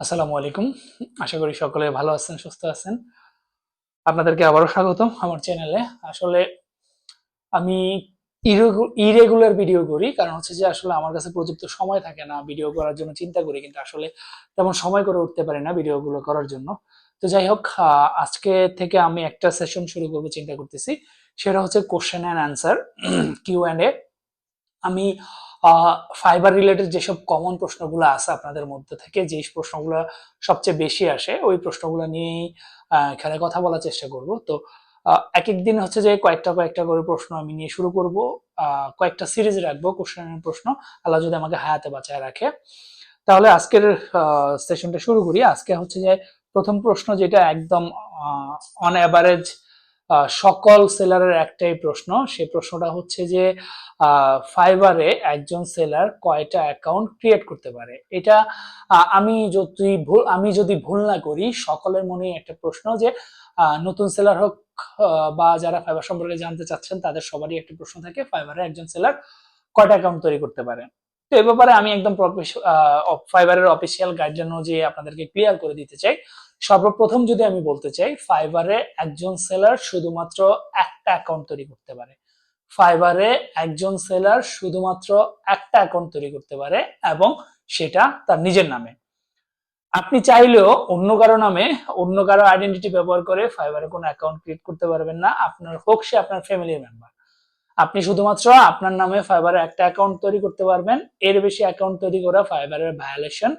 আসসালামু আলাইকুম। আশা করি সকলে ভালো আছেন, সুস্থ আছেন। আপনাদেরকে আবারও স্বাগতম আমার চ্যানেলে। আসলে আমি ইরেগুলার ভিডিও করি, কারণ হচ্ছে যে আসলে আমার কাছে প্রযুক্ত সময় থাকে না ভিডিও করার জন্য চিন্তা করি, কিন্তু আসলে তেমন সময় করে উঠতে পারি না ভিডিওগুলো করার জন্য। তো যাই হোক আজকে থেকে আমি একটা সেশন শুরু করব চিন্তা করতেছি। সেটা হচ্ছে question and answer Q and A আমি ফাইবার রিলেটেড যেসব কমন প্রশ্নগুলো আছে আপনাদের মধ্যে থেকে যে প্রশ্নগুলো সবচেয়ে বেশি আসে, ওই প্রশ্নগুলো নিয়েই এখানে কথা বলার চেষ্টা করব। তো এক এক দিন হচ্ছে যে কয়েকটা কয়েকটা করে প্রশ্ন আমি নিয়ে শুরু করব। কয়েকটা সিরিজ রাখব কোশ্চেনের প্রশ্ন। আল্লাহ যদি আমাকে হায়াতে বাঁচায় রাখে। তাহলে আজকের সেশনটা শুরু করি। আজকে হচ্ছে যে প্রথম প্রশ্ন যেটা একদম অন অ্যাভারেজ সকল সেলারের একটাই প্রশ্ন। সেই প্রশ্নটা হচ্ছে যে ফাইবারে একজন সেলার কয়টা অ্যাকাউন্ট ক্রিয়েট করতে পারে? এটা আমি যদি ভুল, আমি যদি ভুল না করি, সকলের মনেই একটা প্রশ্ন যে নতুন সেলার হোক বা যারা ফাইবার সম্পর্কে জানতে চাচ্ছেন, তাদের সবারই একটা প্রশ্ন থাকে, ফাইবারে একজন সেলার কয়টা অ্যাকাউন্ট তৈরি করতে পারে? তো এ ব্যাপারে আমি একদম ফাইবারের অফিসিয়াল গাইডলাইন অনুযায়ী আপনাদেরকে ক্লিয়ার করে দিতে চাই। সর্বপ্রথম যদি আমি বলতে চাই ফাইবারে একজন সেলার শুধুমাত্র একটা অ্যাকাউন্ট তৈরি করতে পারে। ফাইবারে একজন সেলার শুধুমাত্র একটা অ্যাকাউন্ট তৈরি করতে পারে এবং সেটা তার নিজের নামে। আপনি চাইলেও অন্য কারও নামে, অন্য কারও আইডেন্টিটি ব্যবহার করে ফাইবারে কোনো অ্যাকাউন্ট ক্রিয়েট করতে পারবেন না। আপনার হোক সে আপনার ফ্যামিলি মেম্বার আপনি শুধুমাত্র আপনার নামে ফাইবারে একটা অ্যাকাউন্ট তৈরি করতে পারবেন। এর বেশি অ্যাকাউন্ট তৈরি করা ফাইবারের ভায়োলেশন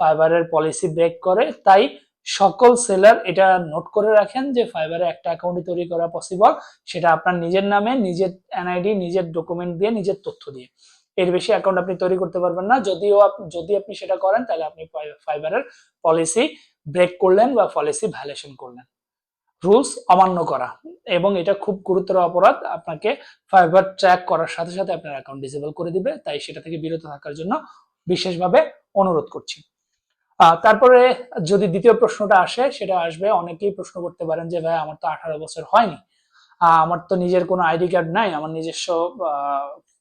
ফাইবারের পলিসি ব্রেক করে। তাই সকল সেলার এটা নোট করে রাখেন যে ফাইবারে একটা অ্যাকাউন্টই তৈরি করা পসিবল সেটা আপনার নিজের নামে, নিজের এনআইডি নিজের ডকুমেন্ট দিয়ে, নিজের তথ্য দিয়ে। এর বেশি অ্যাকাউন্ট আপনি তৈরি করতে পারবেন না। যদিও যদি আপনি সেটা করেন, তাহলে আপনি ফাইবারের পলিসি ব্রেক করলেন বা পলিসি ভ্যালেশন করলেন। রুলস অমান্য করা এবং এটা খুব গুরুতর অপরাধ। আপনাকে ফাইবার ট্র্যাক করার সাথে সাথে আপনার অ্যাকাউন্ট ডিসেবল করে দিবে। তাই সেটা থেকে বিরত থাকার জন্য বিশেষভাবে অনুরোধ করছি। তারপরে যদি দ্বিতীয় প্রশ্নটা আসে, সেটা আসবে, অনেকেই প্রশ্ন করতে পারেন যে, ভাই, আমার তো আঠারো বছর হয়নি। আমার তো নিজের কোনো আইডি কার্ড নাই। আমার নিজস্ব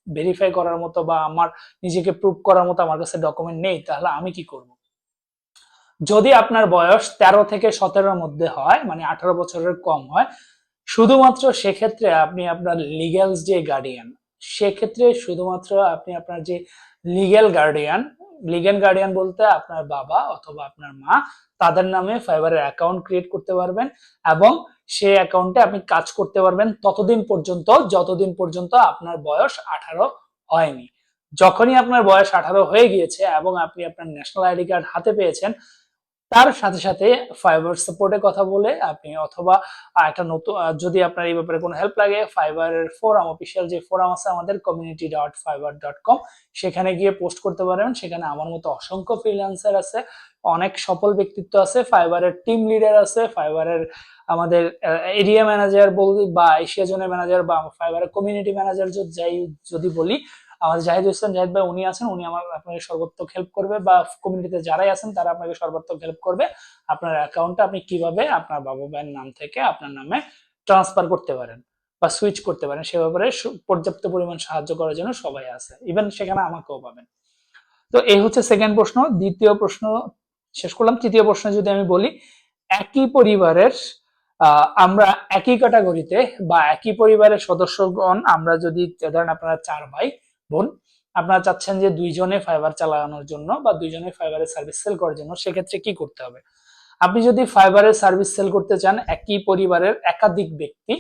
ভেরিফাই করার মতো বা আমার নিজেকে প্রুভ করার মতো আমার কাছে ডকুমেন্ট নেই, তাহলে আমি কি করব? যদি আপনার বয়স তেরো থেকে সতেরোর মধ্যে হয় মানে আঠারো বছরের কম হয়, শুধুমাত্র সেক্ষেত্রে আপনি আপনার লিগ্যাল যে গার্ডিয়ান সেক্ষেত্রে শুধুমাত্র আপনি আপনার যে লিগ্যাল গার্ডিয়ান লিগ্যাল গার্ডিয়ান বলতে আপনার বাবা অথবা আপনার মা, তাদের নামে ফাইবারের অ্যাকাউন্ট ক্রিয়েট করতে পারবেন এবং সেই অ্যাকাউন্টে আপনি কাজ করতে পারবেন ততদিন পর্যন্ত, যতদিন পর্যন্ত আপনার বয়স আঠারো হয়নি। যখনই আপনার বয়স আঠারো হয়ে গিয়েছে এবং আপনি আপনার ন্যাশনাল আইডি কার্ড হাতে পেয়েছেন তার সাথে সাথে ফাইবার সাপোর্টে কথা বলে আপনি অথবা একটা নতুন যদি আপনার এই ব্যাপারে কোনো হেল্প লাগে ফাইবারের ফোরাম অফিসিয়াল যে ফোরাম আছে আমাদের community dot Fiverr dot com সেখানে গিয়ে পোস্ট করতে পারেন সেখানে আমার মতো অসংখ্য ফ্রিল্যান্সার আছে, অনেক সফল ব্যক্তিত্ব আছে ফাইবারের টিম লিডার আছে ফাইবারের আমাদের এরিয়া ম্যানেজার বলি বা এশিয়া জোনের ম্যানেজার বা ফাইবারের কমিউনিটি ম্যানেজার যাই যদি বলি আমাদের জাহিদ হোসেন জাহিদ ভাই উনি আছেন, উনি আমার আপনাকে সর্বাত্মক হেল্প করবে বা কমিউনিটিতে যারাই আছেন তারা আপনাকে সর্বাত্মক হেল্প করবে। আপনার অ্যাকাউন্টটা আপনি কীভাবে আপনার বাবা ভাইয়ের নাম থেকে আপনার নামে ট্রান্সফার করতে পারেন বা সুইচ করতে পারেন, সে ব্যাপারে পর্যাপ্ত পরিমাণ সাহায্য করার জন্য সবাই আছে। ইভেন সেখানে আমাকেও পাবেন। তো এই হচ্ছে সেকেন্ড প্রশ্ন। দ্বিতীয় প্রশ্ন শেষ করলাম। তৃতীয় প্রশ্ন যদি আমি বলি, একই পরিবারের আমরা একই ক্যাটাগরিতে বা একই পরিবারের সদস্যগণ, আমরা যদি, ধরেন আপনারা চার ভাই বোন, আপনারা চাচ্ছেন যে দুইজনে ফাইবার চালানোর জন্য বা দুইজনে ফাইবারের সার্ভিস সেল করার জন্য, সেক্ষেত্রে কি করতে হবে? আপনি যদি ফাইবারের সার্ভিস সেল করতে চান একই পরিবারের একাধিক ব্যক্তি,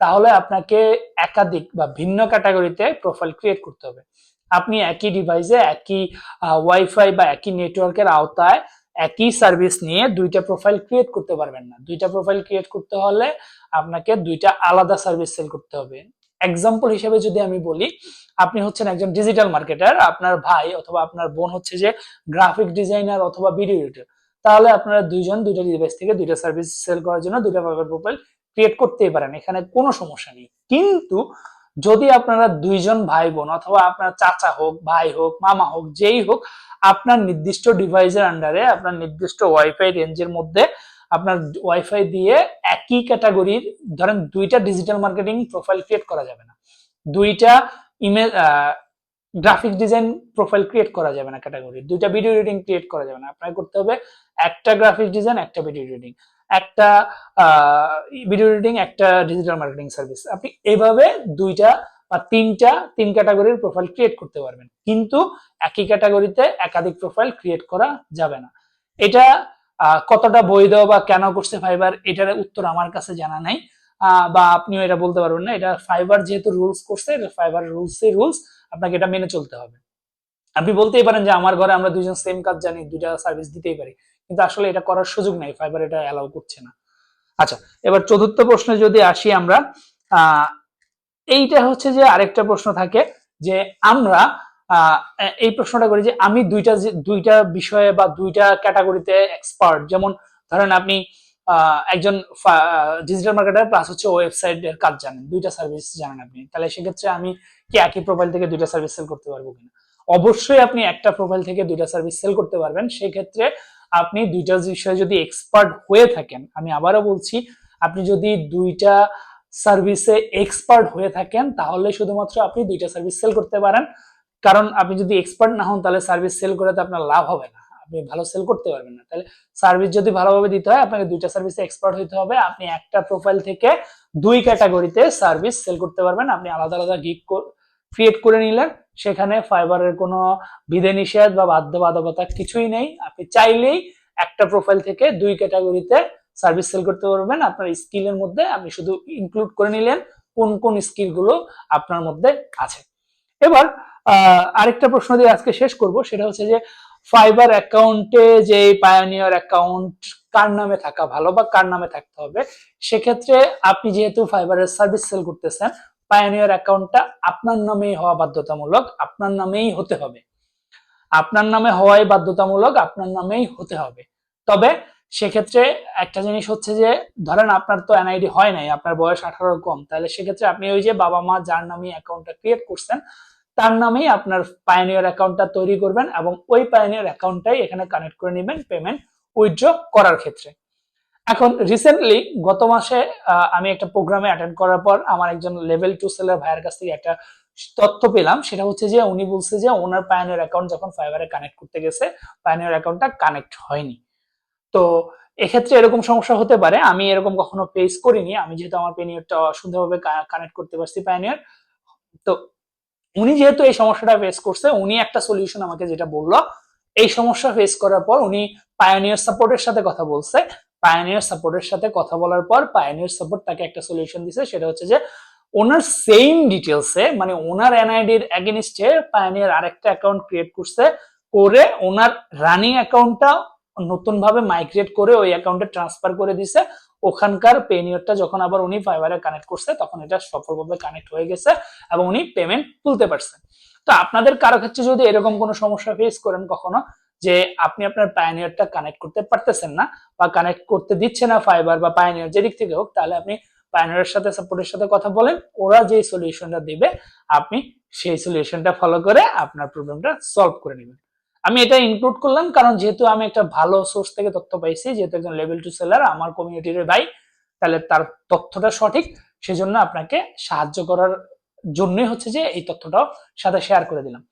তাহলে আপনাকে একাধিক বা ভিন্ন ক্যাটাগরিতে প্রোফাইল ক্রিয়েট করতে হবে। আপনি একই ডিভাইসে একই ওয়াইফাই বা একই নেটওয়ার্কের আওতায় একই সার্ভিস নিয়ে দুইটা প্রোফাইল ক্রিয়েট করতে পারবেন না। দুইটা প্রোফাইল ক্রিয়েট করতে হলে আপনাকে দুইটা আলাদা সার্ভিস সেল করতে হবে। এক্সাম্পল হিসেবে যদি আমি বলি আপনি হচ্ছেন একজন ডিজিটাল মার্কেটার আপনার ভাই অথবা আপনার বোন হচ্ছে যে গ্রাফিক ডিজাইনার অথবা ভিডিও এডিটর তাহলে আপনারা দুইজন, দুইটা ডিভাইস থেকে দুইটা সার্ভিস সেল করার জন্য দুইটা ফাইবার প্রোফাইল ক্রিয়েট করতেই পারেন, এখানে কোনো সমস্যা নেই। কিন্তু যদি আপনারা দুইজন ভাই বোন অথবা আপনার চাচা হোক, ভাই হোক, মামা হোক, যেই হোক, আপনার নির্দিষ্ট ডিভাইসের আন্ডারে আপনার নির্দিষ্ট ওয়াইফাই রেঞ্জের মধ্যে আপনার ওয়াইফাই দিয়ে একই ক্যাটাগরির ধরেন দুইটা ডিজিটাল মার্কেটিং প্রোফাইল ক্রিয়েট করা যাবে না। দুইটা image graphic design profile create করা যাবে না ক্যাটাগরি দুইটা ভিডিও এডিটিং ক্রিয়েট করা যাবে না। আপনাকে করতে হবে একটা গ্রাফিক ডিজাইন একটা ভিডিও এডিটিং একটা ভিডিও এডিটিং একটা ডিজিটাল মার্কেটিং সার্ভিস আপনি এভাবে দুইটা বা তিনটা, তিন ক্যাটাগরির প্রোফাইল ক্রিয়েট করতে পারবেন। কিন্তু একই ক্যাটাগরিতে একাধিক প্রোফাইল ক্রিয়েট করা যাবে না। এটা কতটা বৈধ বা কেন করছে ফাইবার এটার উত্তর আমার কাছে জানা নাই। বা আপনিও এটা বলতে পারবেন না, এটা ফাইবার যেহেতু রুলস করছে, এটা ফাইবার রুলস রুলস আপনাকে এটা মেনে চলতে হবে। আপনি বলতেই পারেন যে আমার ঘরে আমরা দুজন সেম কাজ জানি, দুইটা সার্ভিস দিতেই পারি, কিন্তু আসলে এটা করার সুযোগ নাই ফাইবার এটা অ্যালাউ করছে না। আচ্ছা এবার চতুর্থ প্রশ্নে যদি আসি আমরা এইটা হচ্ছে যে আরেকটা প্রশ্ন থাকে যে আমরা এই প্রশ্নটা করি যে আমি দুইটা দুইটা বিষয়ে বা দুইটা ক্যাটাগরিতে এক্সপার্ট যেমন ধরেন আপনি একজন ডিজিটাল মার্কেটার প্লাস হচ্ছে ওয়েবসাইট এর কাজ জানেন। দুইটা সার্ভিস জানেন আপনি। তাহলে সেক্ষেত্রে আমি কি একই প্রোফাইল থেকে দুইটা সার্ভিস সেল করতে পারব কিনা? অবশ্যই আপনি একটা প্রোফাইল থেকে দুইটা সার্ভিস সেল করতে পারবেন। সেক্ষেত্রে আপনি দুইটা বিষয়ে যদি এক্সপার্ট হয়ে থাকেন, আমি আবারও বলছি, আপনি যদি দুইটা সার্ভিসে এক্সপার্ট হয়ে থাকেন, তাহলে শুধুমাত্র আপনি দুইটা সার্ভিস সেল করতে পারেন। কারণ আপনি যদি এক্সপার্ট না হন, তাহলে সার্ভিস সেল করে তো আপনার লাভ হবে না। আপনি ভালো সেল করতে পারবেন না। তাহলে সার্ভিস যদি ভালোভাবে দিতে হয়, আপনাকে দুইটা সার্ভিসে এক্সপার্ট হতে হবে। আপনি একটা প্রোফাইল থেকে দুই ক্যাটাগরিতে সার্ভিস সেল করতে পারবেন। আপনি আলাদা আলাদা গিগ ক্রিয়েট করে নিলেন। সেখানে ফাইবারের কোনো বিধিনিষেধ বা বাধ্যবাধকতা কিছুই নেই। আপনি চাইলেই একটা প্রোফাইল থেকে দুই ক্যাটাগরিতে সার্ভিস সেল করতে পারবেন। আপনার স্কিলের মধ্যে আপনি শুধু ইনক্লুড করে নিলেন কোন কোন স্কিলগুলো আপনার মধ্যে আছে। এবার আরেকটা প্রশ্ন দিয়ে আজকে শেষ করব। সেটা হচ্ছে যে ফাইবার অ্যাকাউন্টে যে পায়োনিয়ার অ্যাকাউন্ট কার নামে থাকা ভালো বা কার নামে থাকতে হবে, সেক্ষেত্রে আপনি যেহেতু ফাইবারের সার্ভিস সেল করতেছেন পায়োনিয়ার অ্যাকাউন্টটা আপনার নামেই হওয়া বাধ্যতামূলক, আপনার নামেই হতে হবে। আপনার নামে হওয়াই বাধ্যতামূলক, আপনার নামেই হতে হবে। তবে সেক্ষেত্রে একটা জিনিস হচ্ছে যে, ধরেন আপনার তো এনআইডি হয় নাই, আপনার বয়স আঠারো কম, তাহলে সেক্ষেত্রে আপনি ওই যে বাবা মা যার নামে অ্যাকাউন্টটা ক্রিয়েট করছেন তার নামেই আপনার পায়োনিয়ার অ্যাকাউন্টটা তৈরি করবেন এবং ওই পায়োনিয়ার অ্যাকাউন্টটাই এখানে কানেক্ট করে নেবেন পেমেন্ট উইথড্র করার ক্ষেত্রে। এখন রিসেন্টলি গত মাসে আমি একটা প্রোগ্রামে অ্যাটেন্ড করার পর আমার একজন লেভেল টু সেলার ভাইয়ের কাছ থেকে একটা তথ্য পেলাম। সেটা হচ্ছে যে উনি বলছে যে ওনার পায়োনিয়ার অ্যাকাউন্ট যখন ফাইবারে কানেক্ট করতে গেছে পায়োনিয়ার অ্যাকাউন্টটা কানেক্ট হয়নি। তো এক্ষেত্রে এরকম সমস্যা হতে পারে। আমি এরকম কখনো ফেস করিনি। আমি যেহেতু আমার পেনিয়রটা সুন্দরভাবে কানেক্ট করতে পারছি পায়োনিয়ার তো উনি যেহেতু এই সমস্যাটা ফেস করছে, উনি একটা সলিউশন আমাকে যেটা বলল, এই সমস্যা ফেস করার পর উনি পায়োনিয়ার সাপোর্টের সাথে কথা বলছে। পায়োনিয়ার সাপোর্টের সাথে কথা বলার পর পায়োনিয়ার সাপোর্ট তাকে একটা সলিউশন দিছে, সেটা হচ্ছে যে ওনার সেম ডিটেলসে মানে ওনার এনআইডির এগেনিস্টে পায়োনিয়ার আরেকটা অ্যাকাউন্ট ক্রিয়েট করছে, করে ওনার রানিং অ্যাকাউন্টটা নতুন ভাবে মাইগ্রেট করে ওই অ্যাকাউন্টে ট্রান্সফার করে দিছে। ওখানকার পেনিয়রটা যখন আবার উনি ফাইবারে কানেক্ট করছে, তখন এটা সফলভাবে কানেক্ট হয়ে গেছে এবং উনি পেমেন্ট তুলতে পারছেন তো আপনাদের কারও ক্ষেত্রে যদি এরকম কোনো সমস্যা ফেস করেন কখনো, যে আপনি আপনার পায়োনিয়ারটা কানেক্ট করতে পারতেছেন না বা কানেক্ট করতে দিচ্ছে না ফাইবার বা পায়োনিয়ার যেদিক থেকে হোক, তাহলে আপনি পায়োনিয়ারের সাথে সাপোর্টের সাথে কথা বলেন। ওরা যে সলিউশনটা দিবে, আপনি সেই সলিউশনটা ফলো করে আপনার প্রবলেমটা সলভ করে নেবেন। আমি এটা ইনক্লুড করলাম কারণ যেহেতু আমি একটা ভালো সোর্স থেকে তথ্য পাইছি, যেহেতু একজন লেভেল টু সেলার আমার কমিউনিটির ভাই, তাহলে তার তথ্যটা সঠিক, সেজন্য আপনাকে সাহায্য করার জন্যই হচ্ছে যে এই তথ্যটাও সাথে শেয়ার করে দিলাম।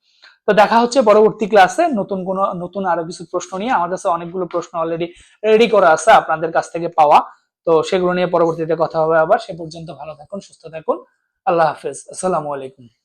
তো দেখা হচ্ছে পরবর্তী ক্লাসে নতুন কোনো, নতুন আরও কিছু প্রশ্ন নিয়ে। আমার কাছে অনেকগুলো প্রশ্ন অলরেডি রেডি করা আছে আপনাদের কাছ থেকে পাওয়া। তো সেগুলো নিয়ে পরবর্তীতে কথা হবে আবার। সে পর্যন্ত ভালো থাকুন, সুস্থ থাকুন। আল্লাহ হাফেজ। আসসালামু আলাইকুম।